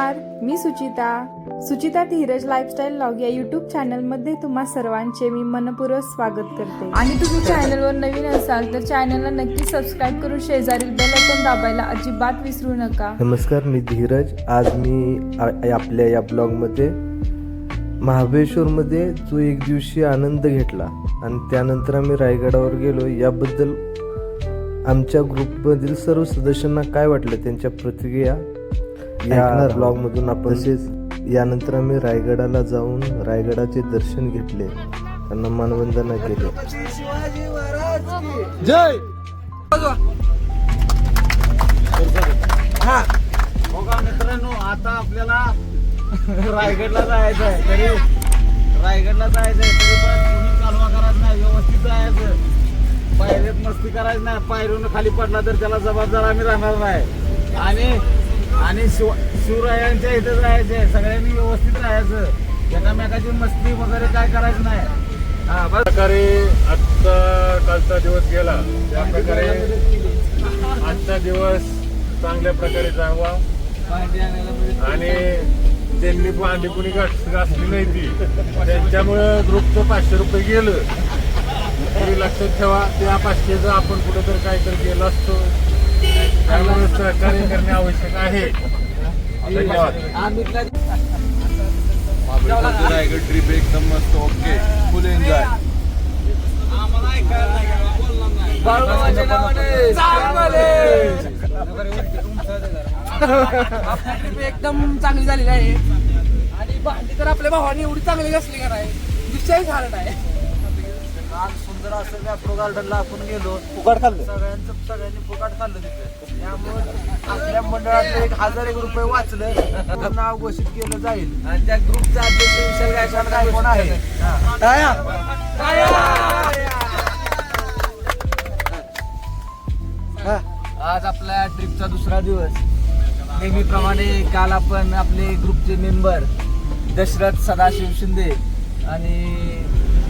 नमस्कार मी Suchita. Suchita Dhiraj lifestyle log या युट्यूब चॅनलमध्ये तुम्हा सर्वांचे मी मनपूर्वक स्वागत करते. आणि तुम्ही चॅनलवर नवीन असाल तर चॅनलला नक्की सबस्क्राईब करून शेजारील बेल आयकॉन दाबायला अजिबात विसरू नका. नमस्कार मी धीरज. आज मी आपल्या या ब्लॉगमध्ये महाबळेश्वरमध्ये जो एक दिवशी आनंद घेतला आणि त्यानंतर आम्ही रायगडावर गेलो. याबद्दल आमच्या ग्रुपमधील सर्व सदस्यांना काय वाटलं? त्यांच्या प्रतिक्रिया? या ब्लॉगमधून आपण तसेच यानंतर आम्ही रायगडाला जाऊन रायगडाचे दर्शन घेतले. त्यांना मानवंदना केले. बघा मित्रांनो आता आपल्याला रायगडला जायचं आहे. तरी रायगडला जायचं आहे तरी पण कोणी कालवा करायचं नाही व्यवस्थित जायचं. पायरीत मस्ती करायची नाही पायरीनं खाली पडला तर त्याला जबाबदार आम्ही राहणार नाही. आणि आणि शिव शिवरायांच्या इथं राहायचे सगळ्यांनी व्यवस्थित राहायचं. एकामेकाची मस्ती वगैरे काय करायचं नाही. हा बस. प्रकारे आजचा कालचा दिवस गेला. त्या प्रकारे आजचा दिवस चांगल्या प्रकारे जावा आणि ज्यांनी भांडी कुणी घास- घासली नाही ती. त्यांच्यामुळं ग्रुपचं पाचशे रुपये गेलं. तरी लक्षात ठेवा त्या पाचशेचं आपण कुठं तर काय काहीतरी गेलो असतो. सहकार्य करणे आवश्यक आहे. धन्यवाद. रायगड ट्रिप एकदम मस्त ओके फुल एन्जॉय ट्रिप एकदम चांगली झालेली आहे. आणि भांडी तर आपल्या भावाने एवढी चांगली घासली का नाही? विषय झाला नाही. आज सुंदर असं मॅप्रो गार्डनला आपण गेलो फुकाट खाल्लं. सगळ्यांचं सगळ्यांनी फुकाट खाल्लं तिथे. त्यामुळे आपल्या मंडळातले एक हजार एक रुपये वाचलं तर नाव घोषित केलं जाईल. आणि त्या ग्रुपचा अध्यक्ष विशाल गायकवाड काय कोण आहे? आज आपल्या ट्रिपचा दुसरा दिवस. नेहमीप्रमाणे काल आपण आपले ग्रुपचे मेंबर दशरथ सदाशिव शिंदे आणि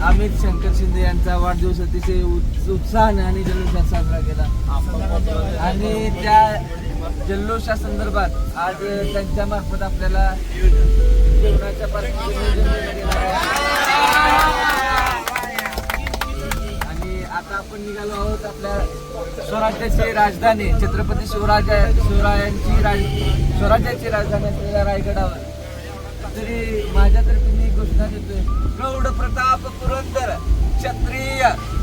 अमित शंकर शिंदे यांचा वाढदिवस अतिशय उत्- उत्साहाने आणि जल्लोषात साजरा केला आणि त्या जल्लोषा संदर्भात आज त्यांच्या मार्फत आपल्याला जेवणाच्या आहे. आणि आता आपण निघालो आहोत आपल्या स्वराज्याची राजधानी छत्रपती शिवराजा शिवरायांची राज स्वराज्याची राजधानी असलेल्या रायगडावर तरी माझ्यातर्फे मी घोषणा देतोय प्रौढ प्रताप पुरंदर क्षत्रिय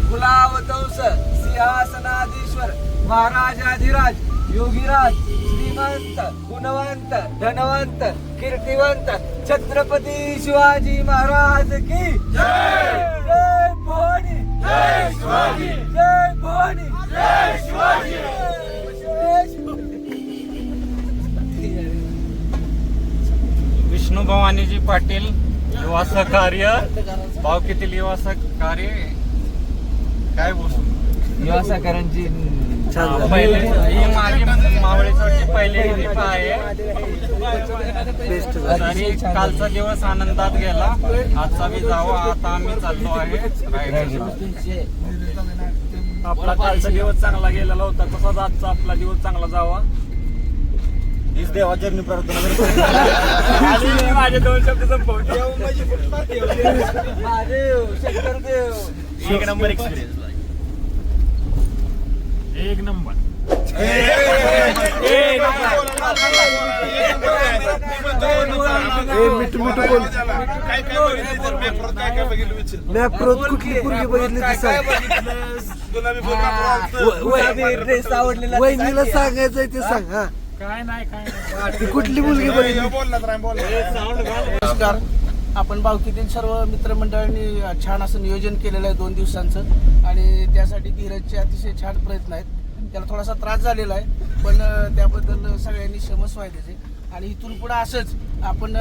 कुलावतंस सिंहासनाधीश्वर महाराजाधिराज योगीराज श्रीमंत गुणवंत धनवंत कीर्तिवंत छत्रपती शिवाजी महाराज की जय. जय भवानी. जय शिवाजी. जय भवानी. जय शिवाजी. विष्णू भवानीजी पाटील युवा सहकार्य भावकीतील युवा सहकार्य काय बोलू? युवा सहकाऱ्यांची पहिले ही माझी मावळेश्वरची पहिली ट्रिप आहे. आणि कालचा दिवस आनंदात गेला. आजचा बी जावा आता आम्ही चाललो आहे. आपला कालचा दिवस चांगला गेलेला होता. तसाच आजचा आपला दिवस चांगला जावा. हीच देवाचरणी प्रार्थना करतो. आणि माझे दोन शब्द संपवतो महादेव शंकर देव एक नंबर एक्सपिरियन्स एक नंबर. मॅप्रोत कुठली पोरगी बघितली ती सांग. ड्रेस आवडलेला वहिनीला सांगायचंय ते सांग हा. काय नाही काय नाही. ती कुठली मुलगी नमस्कार. आपण बावकीतील सर्व मित्रमंडळांनी छान असं नियोजन केलेलं आहे दोन दिवसांचं. आणि त्यासाठी धीरजचे अतिशय छान प्रयत्न आहेत. त्याला थोडासा त्रास झालेला आहे पण त्याबद्दल सगळ्यांनी क्षमस्व आहे त्याचे आणि इथून पुढे असंच आपण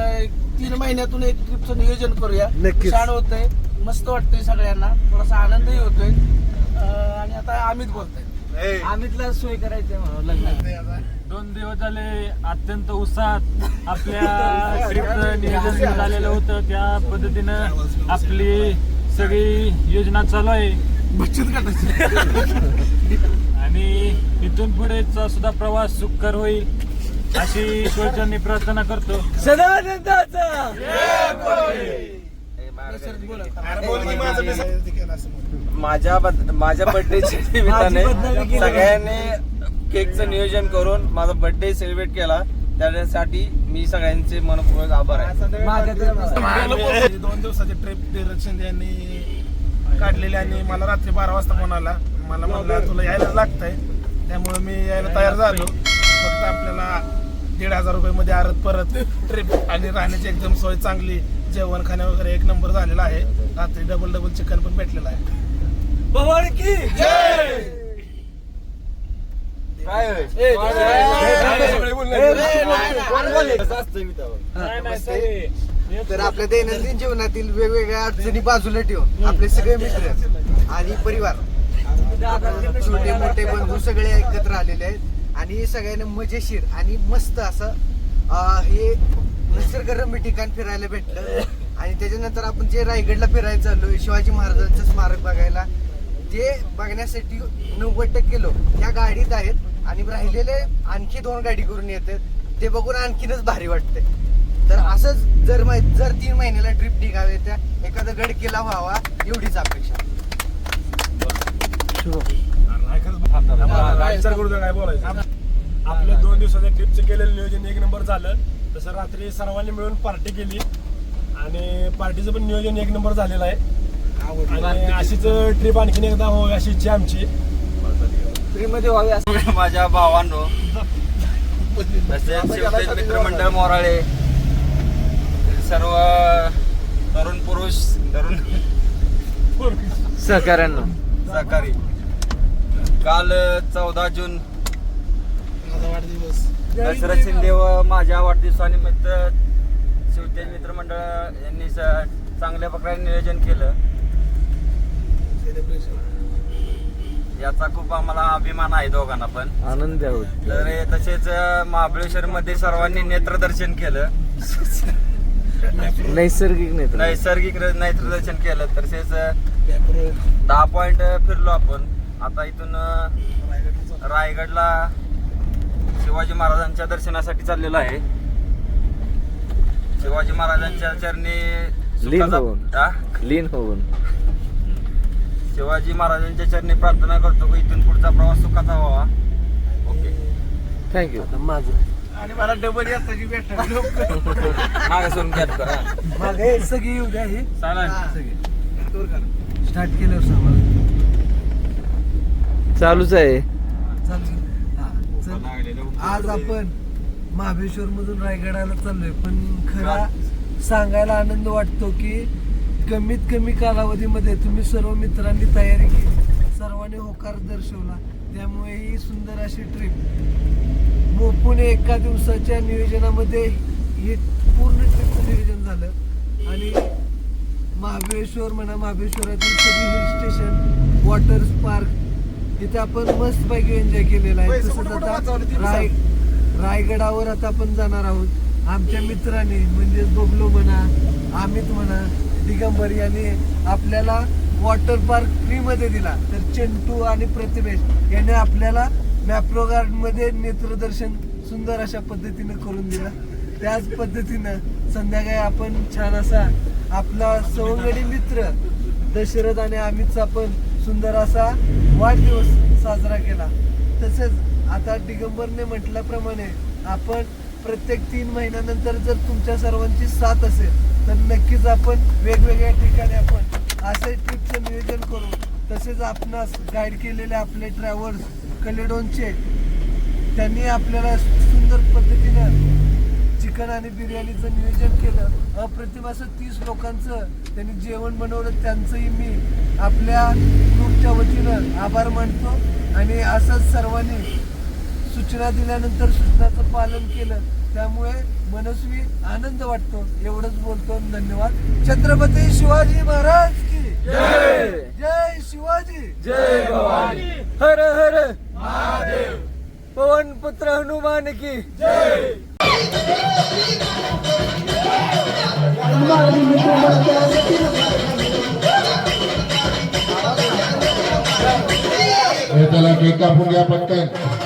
तीन महिन्यातून एक ट्रिपचं नियोजन करूया. छान होतंय मस्त वाटतंय सगळ्यांना. थोडासा आनंदही होतोय. आणि आता अमित बोलतोय. आम्हीतला सोय करायची लग्नात. दोन दिवस झाले अत्यंत उत्साहात आपल्या ट्रिपचं नियोजन झालेलं होतं. त्या पद्धतीनं आपली सगळी योजना चालू आहे. बचत गटाची. आणि इथून पुढेचा सुद्धा प्रवास सुखकर होईल अशी ईश्वरचरणी प्रार्थना करतो. सदानंदाचा! माझ्या माझ्या बर्थडेच्या निमित्ताने सगळ्यांनी केकचं नियोजन करून माझा बर्थडे सेलिब्रेट केला. त्यासाठी मी सगळ्यांचे मनपूर्वक आभार आहे. माझी दोन दिवसाची ट्रिप शिंदे यांनी काढलेली आणि मला रात्री बारा वाजता फोन आला. मला म्हणला तुला यायला लागतंय. त्यामुळे मी यायला तयार झालो. फक्त आपल्याला दीड हजार रुपये मध्ये आरत परत ट्रिप आणि राहण्याची एकदम सोय चांगली. जेवण खाण्या वगैरे एक नंबर झालेला आहे. रात्री डबल डबल चिकन पण भेटलेलं आहे. की? तर आपल्या दैनंदिन जीवनातील वेगवेगळ्या अडचणी बाजूला ठेवून आपले सगळे मित्र आणि परिवार छोटे मोठे बंधू सगळे एकत्र आलेले आहेत. आणि सगळ्यांना मजेशीर आणि मस्त असं हे निसर्गरम्य ठिकाण फिरायला भेटलं. आणि त्याच्यानंतर आपण जे रायगडला फिरायला चाललोय शिवाजी महाराजांचं स्मारक बघायला ते बघण्यासाठी नव्वद टक्के लोक या गाडीत आहेत आणि राहिलेले आणखी दोन गाडी करून येतात ते बघून आणखीनच भारी वाटते. तर असंच जर मा- जर तीन महिन्याला ट्रिप निघावे त्या एखादा गड केला व्हावा एवढीच अपेक्षा. आपल्या दोन दिवसाच्या ट्रिपचं केलेलं नियोजन एक नंबर झालं. तसं रात्री सर्वांनी मिळून पार्टी केली. आणि पार्टीचं पण नियोजन एक नंबर झालेलं आहे. आणि अशीच ट्रिप आणखीन एकदा हो अशी इच्छा आमची. फ्रीमध्ये व्हावी असं माझ्या भावांनो तसेच मित्रमंडळ मोराळे सर्व तरुण पुरुष तरुण सहकार्यांना सहकारी. काल चौदा जून माझा वाढदिवस. दशरथ शिंदे व माझ्या वाढदिवसानिमित्त शिवतेज मित्रमंडळ यांनी स- चांगल्या प्रकारे नियोजन केलं. याचा खूप आम्हाला अभिमान आहे दोघांना पण. आनंद तर हे तसेच महाबळेश्वर मध्ये सर्वांनी नेत्रदर्शन केलं. नैसर्गिक नेत्र. नैसर्गिक र- नेत्रदर्शन केलं. तसेच दहा पॉइंट फिरलो आपण. आता इथून अं, रायगडला शिवाजी महाराजांच्या दर्शनासाठी चाललेलो आहे. शिवाजी महाराजांच्या चरणी लीन सुखाचा- होऊन. क्लीन होऊन. शिवाजी महाराजांच्या चरणी प्रार्थना करतो की इथून पुढचा प्रवास सुखाचा व्हावा. ओके थँक्यू आणि मला डबल याची भेटणार मागे सोडून कॅप करा मागे सगळी येऊ द्या ही. चालेल. स्टार्ट केलं सांगा. चालूच आहे. आज आपण महाबळेश्वर मधून रायगडाला चाललोय. पण खरा सांगायला आनंद वाटतो की कमीत कमी कालावधीमध्ये तुम्ही सर्व मित्रांनी तयारी केली. सर्वांनी होकार दर्शवला. त्यामुळे ही सुंदर अशी ट्रिप मोपून एका दिवसाच्या नियोजनामध्ये ही पूर्ण ट्रिपचं नियोजन झालं. आणि महाबळेश्वर म्हणा महाबळेश्वरातील सगळी हिल स्टेशन वॉटर पार्क इथे आपण मस्त पैकी एन्जॉय केलेला आहे. तसंच आता राय रायगडावर आता आपण जाणार आहोत. आमच्या मित्रांनी म्हणजेच बबलू म्हणा अमित म्हणा दिगंबर यांनी आपल्याला वॉटर पार्क फ्रीमध्ये दिला. तर चिंटू आणि प्रतिमेश यांनी आपल्याला मॅप्रो गार्डमध्ये नेत्रदर्शन सुंदर अशा पद्धतीनं करून दिलं. त्याच पद्धतीनं संध्याकाळी आपण छान असा आपला सवंगडी मित्र दशरथ आणि अमितचा पण सुंदर असा वाढदिवस साजरा केला. तसेच आता दिगंबरने म्हटल्याप्रमाणे आपण प्रत्येक तीन महिन्यानंतर जर तुमच्या सर्वांची साथ असेल तर नक्कीच आपण वेगवेगळ्या ठिकाणी आपण असे ट्रिपचं नियोजन करू. तसेच आपणास गाईड केलेले आपले ट्रॅव्हल्स कलेडोनचे त्यांनी आपल्याला सुंदर पद्धतीनं चिकन आणि बिर्याणीचं नियोजन केलं. अप्रतिम असं तीस लोकांचं त्यांनी जेवण बनवलं. त्यांचंही मी आपल्या ग्रुपच्या वतीनं आभार मानतो. आणि असंच सर्वांनी सूचना दिल्यानंतर सूचनाचं पालन केलं. त्यामुळे मनस्वी आनंद वाटतो. एवढंच बोलतो धन्यवाद. छत्रपती शिवाजी महाराज की. जय. शिवाजी. जय भवानी. हर हर. महादेव. पवन पुत्र हनुमान की. त्याला केक कापून घ्या पटकन.